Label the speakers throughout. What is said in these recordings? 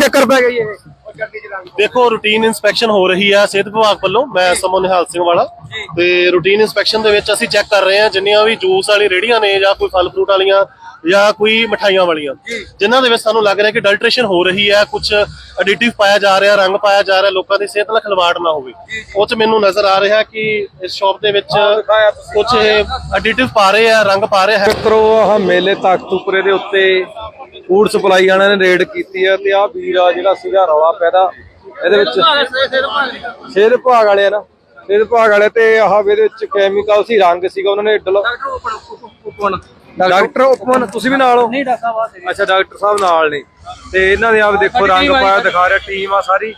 Speaker 1: ਚੱਕਰ ਪੈ ਗਈ ਇਹ।
Speaker 2: ਦੇਖੋ ਰੂਟੀਨ ਇਨਸਪੈਕਸ਼ਨ ਹੋ ਰਹੀ ਹੈ ਸਿਹਤ ਵਿਭਾਗ ਵੱਲੋਂ। ਮੈਂ ਸਮੋ ਨਿਹਾਲ ਸਿੰਘ ਵਾਲਾ। ਤੇ ਰੂਟੀਨ ਇਨਸਪੈਕਸ਼ਨ ਦੇ ਵਿੱਚ ਅਸੀਂ ਚੈੱਕ ਕਰ ਰਹੇ ਹਾਂ ਜਿੰਨੀਆਂ ਵੀ ਜੂਸ ਵਾਲੀ ਰੇੜੀਆਂ ਨੇ ਜਾਂ ਕੋਈ ਫਲ ਫਰੂਟ ਵਾਲੀਆਂ ਜਾਂ ਕੋਈ ਮਠਾਈਆਂ ਵਾਲੀਆਂ। ਜਿਨ੍ਹਾਂ ਦੇ ਵਿੱਚ ਸਾਨੂੰ ਲੱਗ ਰਿਹਾ ਕਿ ਡਲਟ੍ਰੇਸ਼ਨ ਹੋ ਰਹੀ ਹੈ ਕੁਝ ਐਡੀਟਿਵ ਪਾਇਆ ਜਾ ਰਿਹਾ ਰੰਗ ਪਾਇਆ ਜਾ ਰਿਹਾ ਲੋਕਾਂ ਦੀ ਸਿਹਤ ਨਾਲ ਖਿਲਵਾੜ ਨਾ ਹੋਵੇ। ਉਹ ਚ ਮੈਨੂੰ ਨਜ਼ਰ ਆ ਰਿਹਾ ਕਿ ਇਸ ਸ਼ਾਪ ਦੇ ਵਿੱਚ ਕੁਝ ਐਡੀਟਿਵ ਪਾ ਰਹੇ ਆ ਰੰਗ ਪਾ ਰਹੇ ਹੈ
Speaker 1: ਮਿੱਤਰੋ ਆਹ ਮੇਲੇ ਤਖਤੂਪੁਰੇ ਦੇ ਉੱਤੇ ਫੂਡ ਸਪਲਾਈ ਵਾਲਿਆਂ ਨੇ ਰੇਡ ਕੀਤੀ ਹੈ ਤੇ ਆਹ ਵੀਰ ਆ ਜਿਹੜਾ ਸੀਗਾ ਰੌਲਾ ਪੈਦਾ। ਇਹਦੇ ਵਿੱਚ ਸਿਹਤ ਵਿਭਾਗ ਵਾਲੇ ਆ ਨਾ। ਸਿਹਤ ਵਿਭਾਗ ਵਾਲੇ ਤੇ ਆਹ ਇਹਦੇ ਵਿੱਚ ਕੈਮੀਕਲ ਸੀ ਰੰਗ ਸੀਗਾ ਉਹਨਾਂ ਨੇ ਡਲ ਡਾਕਟਰ ਉਪਮਨ ਤੁਸੀਂ ਵੀ ਨਾਲ ਹੋ? ਨਹੀਂ ਡਾਕਟਰ ਸਾਹਿਬ ਅੱਛਾ ਡਾਕਟਰ ਸਾਹਿਬ ਨਾਲ ਨੇ। ਤੇ ਇਹਨਾਂ ਦੇ ਆਪ ਦੇਖੋ ਰੰਗ ਪਾਇਆ ਦਿਖਾ ਰਿਹਾ ਟੀਮ ਆ ਸਾਰੀ।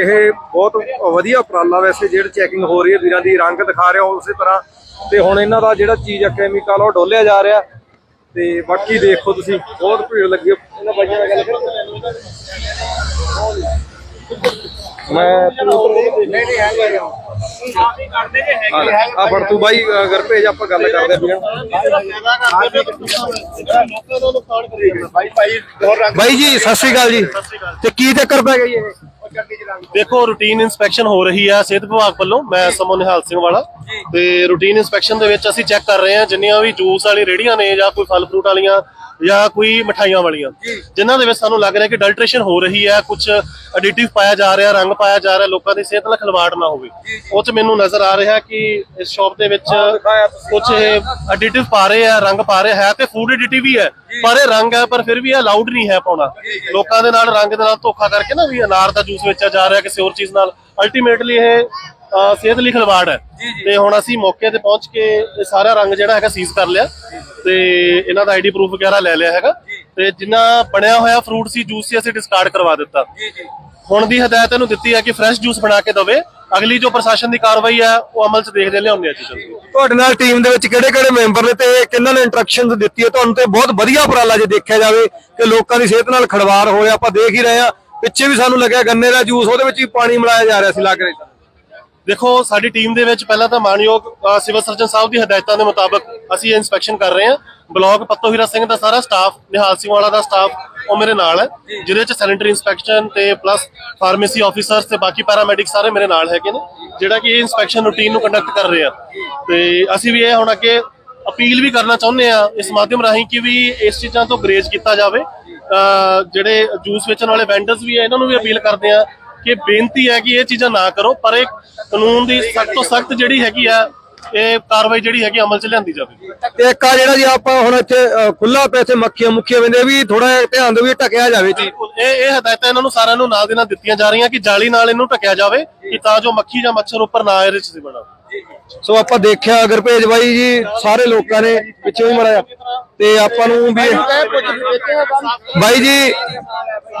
Speaker 1: ਇਹ ਬਹੁਤ ਵਧੀਆ ਉਪਰਾਲਾ ਵੈਸੇ ਜਿਹੜੀ ਚੈਕਿੰਗ ਹੋ ਰਹੀ ਹੈ ਵੀਰਾਂ ਦੀ ਰੰਗ ਦਿਖਾ ਰਿਹਾ ਉਸੇ ਤਰ੍ਹਾਂ। ਤੇ ਹੁਣ ਇਹਨਾਂ ਦਾ ਜਿਹੜਾ ਚੀਜ਼ ਆ ਕੈਮੀਕਲ ਉਹ ਡੋਲਿਆ ਜਾ ਰਿਹਾ। ਤੇ ਬਾਕੀ ਦੇਖੋ ਤੁਸੀਂ ਬਹੁਤ ਭੀੜ ਲੱਗੀ ਹੈ। ਇਹਨਾਂ ਬਾਈਆਂ ਨਾਲ ਗੱਲ ਕਰ। ਮੈਂ ਨਹੀਂ ਨਹੀਂ ਹੈਗਾ ਆ ਫੜ ਤੂੰ ਬਾਈ ਅਗਰ ਭੇਜ ਆਪਾਂ ਗੱਲ ਕਰਦੇ ਬਾਈ ਜੀ ਸਤਿ ਸ਼੍ਰੀ ਅਕਾਲ ਜੀ। ਤੇ ਕੀ ਚੱਕਰ ਪੈ ਗਈ ਇਹ?
Speaker 2: ਦੇਖੋ ਰੂਟੀਨ ਇਨਸਪੈਕਸ਼ਨ ਹੋ ਰਹੀ ਹੈ ਸਿਹਤ ਵਿਭਾਗ ਵੱਲੋਂ। ਮੈਂ ਸਮੋ ਨਿਹਾਲ ਸਿੰਘ ਵਾਲਾ। ਤੇ ਰੂਟੀਨ ਇਨਸਪੈਕਸ਼ਨ ਦੇ ਵਿੱਚ ਅਸੀਂ ਚੈੱਕ ਕਰ ਰਹੇ ਹਾਂ ਜਿੰਨੀਆਂ ਵੀ ਜੂਸ ਵਾਲੀ ਰੇੜੀਆਂ ਨੇ ਜਾਂ ਕੋਈ ਫਲ ਫਰੂਟ ਵਾਲੀਆਂ ਜਾਂ ਕੋਈ ਮਠਾਈਆਂ ਵਾਲੀਆਂ। ਜਿਨ੍ਹਾਂ ਦੇ ਵਿੱਚ ਸਾਨੂੰ ਲੱਗ ਰਿਹਾ ਕਿ ਡਲਟ੍ਰੇਸ਼ਨ ਹੋ ਰਹੀ ਹੈ ਕੁਝ ਐਡੀਟਿਵ ਪਾਇਆ ਜਾ ਰਿਹਾ ਰੰਗ ਪਾਇਆ ਜਾ ਰਿਹਾ ਲੋਕਾਂ ਦੀ ਸਿਹਤ ਨਾਲ ਖਿਲਵਾੜ ਨਾ ਹੋਵੇ। ਉਹ ਚ ਮੈਨੂੰ ਨਜ਼ਰ ਆ ਰਿਹਾ ਕਿ ਇਸ ਸ਼ਾਪ ਦੇ ਵਿੱਚ ਕੁਝ ਐਡੀਟਿਵ ਪਾ ਰਹੇ ਆ ਰੰਗ ਪਾ ਰਹੇ ਹੈ ਤੇ ਫੂਡ ਐਡੀਟਿਵ ਹੀ ਹੈ ਪਰ ਇਹ ਰੰਗ ਹੈ ਪਰ ਫਿਰ ਵੀ ਇਹ ਅਲਾਉਡ ਨਹੀਂ ਹੈ ਪਾਉਣਾ। ਲੋਕਾਂ ਦੇ ਨਾਲ ਰੰਗ ਦੇ ਨਾਲ ਧੋਖਾ ਕਰਕੇ ਨਾ ਵੀ ਅਨਾਰ ਦਾ ਜੂਸ ਵੇਚਿਆ ਜਾ ਰਿਹਾ ਕਿਸੇ ਹੋਰ ਚੀਜ਼ ਨਾਲ। ਅਲਟੀਮੇਟਲੀ ਇਹ ਅਹ, ਸਿਹਤ ਲਈ ਖਿਲਵਾੜ ਹੈ। ਤੇ ਹੁਣ ਅਸੀਂ ਮੌਕੇ ਤੇ ਪਹੁੰਚ ਕੇ ਇਹ ਸਾਰਾ ਰੰਗ ਜਿਹੜਾ ਹੈਗਾ ਸੀਜ਼ ਕਰ ਲਿਆ। ਤੇ ਇਹਨਾਂ ਦਾ ਆਈਡੀ ਪ੍ਰੂਫ ਵਗੈਰਾ ਲੈ ਲਿਆ ਹੈਗਾ। ਤੇ ਜਿੰਨਾ ਬਣਿਆ ਹੋਇਆ ਫਰੂਟ ਸੀ ਜੂਸ ਸੀ ਅਸੀਂ ਡਿਸਕਾਰਡ ਕਰਵਾ ਦਿੱਤਾ। ਹੁਣ ਦੀ ਹਦਾਇਤ ਇਹਨੂੰ ਦਿੱਤੀ ਹੈ ਕਿ ਫਰੈਸ਼ ਜੂਸ ਬਣਾ ਕੇ ਦਵੇ। ਅਗਲੀ ਜੋ ਪ੍ਰਸ਼ਾਸਨ ਦੀ ਕਾਰਵਾਈ ਹੈ ਉਹ ਅਮਲ 'ਚ ਦੇਖਦੇ ਲਿਆਉਂਦੇ ਆ ਜੀ ਜਲਦੀ।
Speaker 1: ਤੁਹਾਡੇ ਨਾਲ ਟੀਮ ਦੇ ਵਿੱਚ ਕਿਹੜੇ ਕਿਹੜੇ ਮੈਂਬਰ ਨੇ ਤੇ ਕਿੰਨਾਂ ਨੇ ਇੰਟਰੈਕਸ਼ਨ ਦਿੱਤੀ ਹੈ? ਤੁਹਾਨੂੰ ਤੇ ਬਹੁਤ ਵਧੀਆ ਉਪਰਾਲਾ ਜੇ ਦੇਖਿਆ ਜਾਵੇ ਕਿ ਲੋਕਾਂ ਦੀ ਸਿਹਤ ਨਾਲ ਖੜਵਾਰ ਹੋਇਆ ਆਪਾਂ ਦੇਖ ਹੀ ਰਹੇ ਆ ਪਿੱਛੇ ਵੀ ਸਾਨੂੰ ਲੱਗਿਆ ਗੰਨੇ ਦਾ ਜੂਸ, ਉਹਦੇ ਵਿੱਚ ਵੀ ਪਾਣੀ ਮਿਲਾਇਆ ਜਾ ਰਿਹਾ ਸੀ, ਲੱਗ ਰਿਹਾ
Speaker 2: ਦੇਖੋ, ਸਾਡੀ ਟੀਮ ਦੇ ਵਿੱਚ ਪਹਿਲਾਂ ਤਾਂ ਮਾਨਯੋਗ ਸਿਵਲ ਸਰਜਨ ਸਾਹਿਬ ਦੀ ਹਦਾਇਤਾਂ ਦੇ ਮੁਤਾਬਕ ਅਸੀਂ ਇਹ ਇਨਸਪੈਕਸ਼ਨ ਕਰ ਰਹੇ ਹਾਂ। ਬਲਾਕ ਪੱਤੋ ਸਿੰਘ ਦਾ ਸਾਰਾ ਸਟਾਫ, ਨਿਹਾਲ ਸਿੰਘ ਵਾਲਾ ਦਾ ਸਟਾਫ, ਉਹ ਮੇਰੇ ਨਾਲ ਹੈ, ਜਿਹਦੇ ਵਿੱਚ ਸੈਨੇਟਰੀ ਇਨਸਪੈਕਸ਼ਨ ਤੇ ਪਲੱਸ ਫਾਰਮੇਸੀ ਆਫੀਸਰਸ ਤੇ ਬਾਕੀ ਪੈਰਾਮੈਡਿਕ ਸਾਰੇ ਮੇਰੇ ਨਾਲ ਹੈਗੇ ਨੇ, ਜਿਹੜਾ ਕਿ ਇਹ ਇਨਸਪੈਕਸ਼ਨ ਰੂਟੀਨ ਨੂੰ ਕੰਡਕਟ ਕਰ ਰਹੇ ਆ। ਤੇ ਅਸੀਂ ਵੀ ਇਹ ਹੁਣ ਅੱਗੇ ਅਪੀਲ ਵੀ ਕਰਨਾ ਚਾਹੁੰਦੇ ਆ ਇਸ ਮਾਧਿਅਮ ਰਾਹੀਂ ਕਿ ਵੀ ਇਸ ਚੀਜ਼ਾਂ ਤੋਂ ਗਰੇਜ ਕੀਤਾ ਜਾਵੇ ਜਿਹੜੇ ਜੂਸ ਵੇਚਣ ਵਾਲੇ ਵੈਂਡਰਸ ਵੀ ਆ ਇਹਨਾਂ ਨੂੰ ਵੀ ਅਪੀਲ ਕਰਦੇ ਆ ਕਿ ਬੇਨਤੀ ਹੈ ਕਿ ਇਹ ਚੀਜ਼ਾਂ ਨਾ ਕਰੋ ਪਰ ਇਹ ਕਾਨੂੰਨ ਦੀ ਸਖਤ ਤੋਂ ਸਖਤ ਜਿਹੜੀ ਹੈਗੀ ਆ ਇਹ ਕਾਰਵਾਈ ਜਿਹੜੀ ਹੈਗੀ ਅਮਲ 'ਚ ਲਿਆਂਦੀ ਜਾਵੇ।
Speaker 1: ਤੇ ਇੱਕ ਆ ਜਿਹੜਾ ਜੀ ਆਪਾਂ ਹੁਣ ਇੱਥੇ ਖੁੱਲਾ ਇੱਥੇ ਮੱਖੀਆਂ ਮੁੱਖੀਆਂ ਵੰਦੇ ਵੀ ਥੋੜਾ ਧਿਆਨ ਦਿਓ ਵੀ ਢਕਿਆ ਜਾਵੇ ਜੀ।
Speaker 2: ਇਹ ਇਹ ਹਦਾਇਤਾਂ ਇਹਨਾਂ ਨੂੰ ਸਾਰਿਆਂ ਨੂੰ ਨਾਲ ਦੇ ਨਾਲ ਦਿੱਤੀਆਂ ਜਾ ਰਹੀਆਂ ਕਿ ਜਾਲੀ ਨਾਲ ਇਹਨੂੰ ਢਕਿਆ ਜਾਵੇ ਕਿ ਤਾਂ ਜੋ ਮੱਖੀ ਜਾਂ ਮੱਛਰ ਉੱਪਰ ਨਾ ਇਹਦੇ 'ਚ ਬਣਾ।
Speaker 1: ਸੋ ਆਪਾਂ ਦੇਖਿਆ ਅਗਰ ਭੇਜ ਬਾਈ ਜੀ ਸਾਰੇ ਲੋਕਾਂ ਨੇ ਪਿੱਛੇ ਵੀ ਮੜਿਆ ਤੇ ਆਪਾਂ ਨੂੰ ਵੀ ਬਾਈ ਜੀ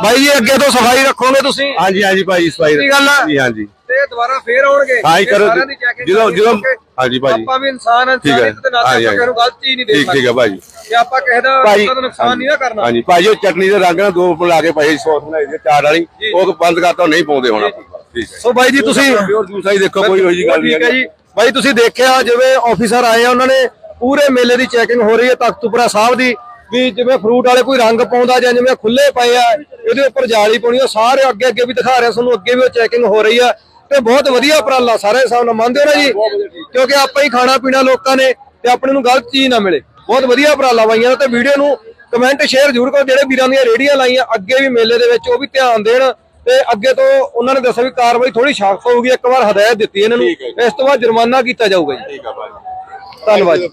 Speaker 1: ਬਾਈ ਜੀ ਅੱਗੇ ਤੋਂ ਸਫ਼ਾਈ ਰੱਖੋਗੇ ਤੁਸੀਂ?
Speaker 3: ਹਾਂਜੀ ਹਾਂਜੀ ਭਾਈ ਸਫ਼ਾਈ
Speaker 1: ਕੀ ਗੱਲ ਆ?
Speaker 3: ਜੀ ਹਾਂਜੀ
Speaker 1: ਤੇ ਦੁਬਾਰਾ ਫੇਰ ਆਉਣਗੇ?
Speaker 3: ਹਾਂ ਜੀ,
Speaker 1: ਇਹ
Speaker 3: ਕਰੋ।
Speaker 1: ਸਾਰਿਆਂ ਦੀ checking
Speaker 3: ਜਦੋਂ- ਜਦੋਂ- ਹਾਂਜੀ ਭਾਜੀ।
Speaker 1: ਆਪਾਂ ਵੀ ਇਨਸਾਨ ਹਾਂ
Speaker 3: ਠੀਕ ਹੈ।
Speaker 1: ਇਨਸਾਨੀਅਤ ਦੇ ਨਾਤੇ
Speaker 3: ਹਾਂਜੀ,
Speaker 1: ਆਪਾਂ ਕਿਸੇ ਨੂੰ ਗਲਤ ਚੀਜ਼ ਨਹੀਂ ਦੇ
Speaker 3: ਠੀਕ ਠੀਕ ਹੈ ਭਾਜੀ
Speaker 1: ਕਿ ਆਪਾਂ ਕਿਸੇ ਦਾ
Speaker 3: ਭਾਜੀ
Speaker 1: ਕਿਸੇ ਦਾ ਨੁਕਸਾਨ ਨਹੀਂ ਨਾ ਕਰਨਾ।
Speaker 3: ਹਾਂਜੀ ਭਾਜੀ ਉਹ ਚਟਨੀ ਦੇ ਰੰਗ ਨਾਲ ਦੋ ਲਾ ਕੇ ਭਾਈ ਸੌਸ ਬਣਾਈ ਦੀ ਚਾਰ ਵਾਲੀ ਉਹ ਬੰਦ ਕਰਤਾ ਉਹ ਨਹੀਂ ਪਾਉਂਦੇ ਹੁਣ ਆਪਾਂ। ਠੀਕ ਹੈ।
Speaker 1: ਸੋ ਬਾਈ ਜੀ ਤੁਸੀਂ
Speaker 3: ਪਿਓਰ ਜੂਸ ਆਈ ਦੇਖੋ ਕੋਈ ਹੋਈ ਜੀ ਗੱਲ ਨਹੀਂ
Speaker 1: ਠੀਕ ਹੈ ਜੀ। ਬਾਈ ਤੁਸੀਂ ਦੇਖਿਆ ਜਿਵੇਂ ਆਫੀਸਰ ਆਏ ਆ ਉਹਨਾਂ ਨੇ ਪੂਰੇ ਮੇਲੇ ਦੀ ਚੈਕਿੰਗ ਹੋ ਰਹੀ ਹੈ ਤਖਤੂਪੁਰਾ ਸਾਹਿਬ ਦੀ ਵੀ ਜਿਵੇਂ ਫਰੂਟ ਵਾਲੇ ਕੋਈ ਰੰਗ ਪਾਉਂਦਾ ਜਾਂ ਜਿਵੇਂ ਖੁੱਲੇ ਪਏ ਆ ਇਹਦੇ ਉੱਪਰ ਜਾਲੀ ਪਾਉਣੀ ਆ ਸਾਰੇ ਅੱਗੇ ਅੱਗੇ ਵੀ ਦਿਖਾ ਰਿਹਾ ਤੁਹਾਨੂੰ ਅੱਗੇ ਵੀ ਉਹ ਚੈਕਿੰਗ ਹੋ ਰਹੀ ਆ ਤੇ ਬਹੁਤ ਵਧੀਆ ਉਪਰਾਲਾ ਸਾਰੇ ਹਿਸਾਬ ਨਾਲ ਮੰਨਦੇ ਹੋ ਨਾ ਜੀ? ਕਿਉਂਕਿ ਆਪਾਂ ਹੀ ਖਾਣਾ ਪੀਣਾ ਲੋਕਾਂ ਨੇ ਤੇ ਆਪਣੇ ਨੂੰ ਗਲਤ ਚੀਜ਼ ਨਾ ਮਿਲੇ। ਬਹੁਤ ਵਧੀਆ ਉਪਰਾਲਾ ਬਾਈਆਂ ਦਾ ਤੇ ਵੀਡੀਓ ਨੂੰ ਕਮੈਂਟ ਸ਼ੇਅਰ ਜ਼ਰੂਰ ਕਰੋ ਜਿਹੜੇ ਵੀਰਾਂ ਦੀਆਂ ਰੇੜੀਆਂ ਲਾਈਆਂ ਅੱਗੇ ਵੀ ਮੇਲੇ ਦੇ ਵਿੱਚ ਉਹ ਵੀ ਧਿਆਨ ਦੇਣ ਤੇ ਅੱਗੇ ਤੋਂ ਉਹਨਾਂ ਨੇ ਦੱਸਿਆ ਵੀ ਕਾਰਵਾਈ ਥੋੜੀ ਸਖਤ ਹੋਊਗੀ ਇੱਕ ਵਾਰ ਹਦਾਇਤ ਦਿੱਤੀ ਇਹਨਾਂ ਨੂੰ ਇਸ ਤੋਂ ਬਾਅਦ ਜੁਰਮਾਨਾ ਕੀਤਾ ਜਾਊਗਾ ਜੀ।
Speaker 3: ਠੀਕ
Speaker 1: ਧੰਨਵਾਦ ਜੀ।